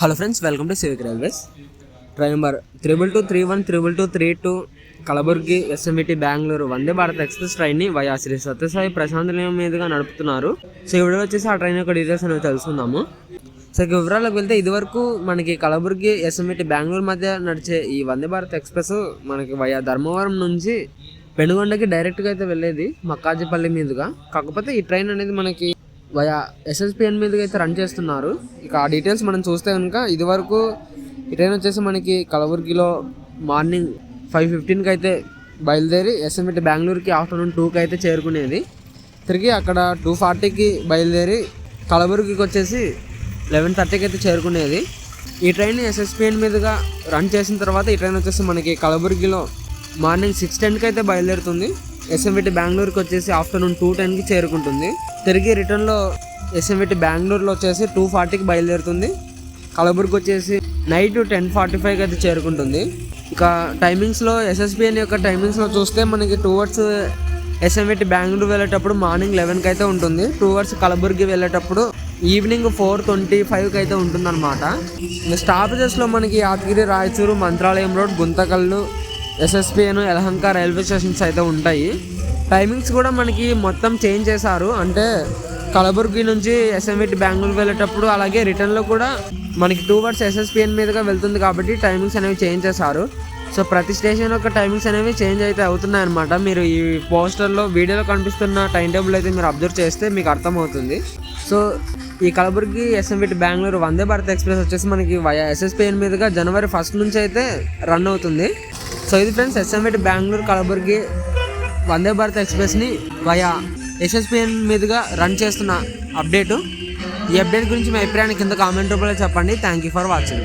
Hello friends welcome to civic railways train number triple two three one triple two three two Kalaburagi SMET Bengaluru Vande Bharat express ట్రైన్ని via Shri Sathya Sai Prashant Nilayam మీదుగా నడుపుతున్నారు. So ఈ వచ్చేసి ఆ train యొక్క details అనేవి తెలుసుకుందాము. So ఇక వివరాలకు వెళ్తే ఇదివరకు మనకి కలబుర్గి ఎస్ఎంఈటి బెంగళూరు మధ్య నడిచే ఈ వందే భారత్ ఎక్స్ప్రెస్ మనకి వయా ధర్మవరం నుంచి పెనుగొండకి డైరెక్ట్గా అయితే వెళ్ళేది మక్కాజిపల్లి మీదుగా. కాకపోతే ఈ ట్రైన్ అనేది మనకి వయా ఎస్ఎస్పిఎన్ మీదుగా అయితే రన్ చేస్తున్నారు. ఇక ఆ డీటెయిల్స్ మనం చూస్తే కనుక ఇదివరకు ఈ ట్రైన్ వచ్చేసి మనకి కలబుర్గిలో మార్నింగ్ ఫైవ్ ఫిఫ్టీన్కి అయితే బయలుదేరి ఎస్ఎంఈటి బెంగళూరుకి ఆఫ్టర్నూన్ టూకి అయితే చేరుకునేది. తిరిగి అక్కడ టూ ఫార్టీకి బయలుదేరి కలబుర్గికి వచ్చేసి లెవెన్ థర్టీకి అయితే చేరుకునేది. ఈ ట్రైన్ ఎస్ఎస్పిఎన్ మీదుగా రన్ చేసిన తర్వాత ఈ ట్రైన్ వచ్చేసి మనకి కలబుర్గిలో మార్నింగ్ సిక్స్ టెన్కి అయితే బయలుదేరుతుంది. ఎస్ఎంవిటి బెంగళూరుకి వచ్చేసి ఆఫ్టర్నూన్ టూ టెన్కి చేరుకుంటుంది. తిరిగి రిటర్న్లో ఎస్ఎంవిటి బెంగళూరులో వచ్చేసి టూ ఫార్టీకి బయలుదేరుతుంది. కలబుర్గి వచ్చేసి నైట్ టెన్ ఫార్టీ ఫైవ్కి అయితే చేరుకుంటుంది. ఇక టైమింగ్స్లో ఎస్ఎస్బిఎన్ యొక్క టైమింగ్స్లో చూస్తే మనకి టువర్డ్స్ ఎస్ఎంవిటి బెంగళూరు వెళ్ళేటప్పుడు మార్నింగ్ లెవెన్కి అయితే ఉంటుంది. టువర్డ్స్ కలబుర్గి వెళ్ళేటప్పుడు ఈవినింగ్ ఫోర్ ట్వంటీ ఫైవ్కి అయితే ఉంటుందన్నమాట. ఇంకా స్టాపేజెస్లో మనకి Yadgir Raichur Mantralayam road Guntakal SSPN Yelahanka railway stations అయితే ఉంటాయి. టైమింగ్స్ కూడా మనకి మొత్తం చేంజ్ చేశారు. అంటే కలబుర్గి నుంచి ఎస్ఎంఈటి బెంగళూరు వెళ్ళేటప్పుడు అలాగే రిటర్న్లో కూడా మనకి టూ వర్డ్స్ ఎస్ఎస్పిఎన్ మీదుగా వెళ్తుంది కాబట్టి టైమింగ్స్ అనేవి చేంజ్ చేశారు. సో ప్రతి స్టేషన్ యొక్క టైమింగ్స్ అనేవి చేంజ్ అయితే అవుతున్నాయి అనమాట మీరు ఈ పోస్టర్లో వీడియోలో కనిపిస్తున్న టైం టేబుల్ అయితే మీరు అబ్జర్వ్ చేస్తే మీకు అర్థమవుతుంది. సో ఈ కలబుర్గి ఎస్ఎంవిటి బెంగళూరు వందే భారత్ ఎక్స్ప్రెస్ వచ్చేసి మనకి వయా ఎస్ఎస్పిఎన్ మీదుగా జనవరి ఫస్ట్ నుంచి అయితే రన్ అవుతుంది. సో ఇది ఫ్రెండ్స్ ఎస్ఎంవిటి బెంగళూరు కలబుర్గి వందే భారత్ ఎక్స్ప్రెస్ని వయా ఎస్ఎస్పిఎన్ మీదుగా రన్ చేస్తున్న అప్డేటు ఈ అప్డేట్ గురించి మీ అభిప్రాయాన్ని కింద కామెంట్ రూపంలో చెప్పండి. Thank you for watching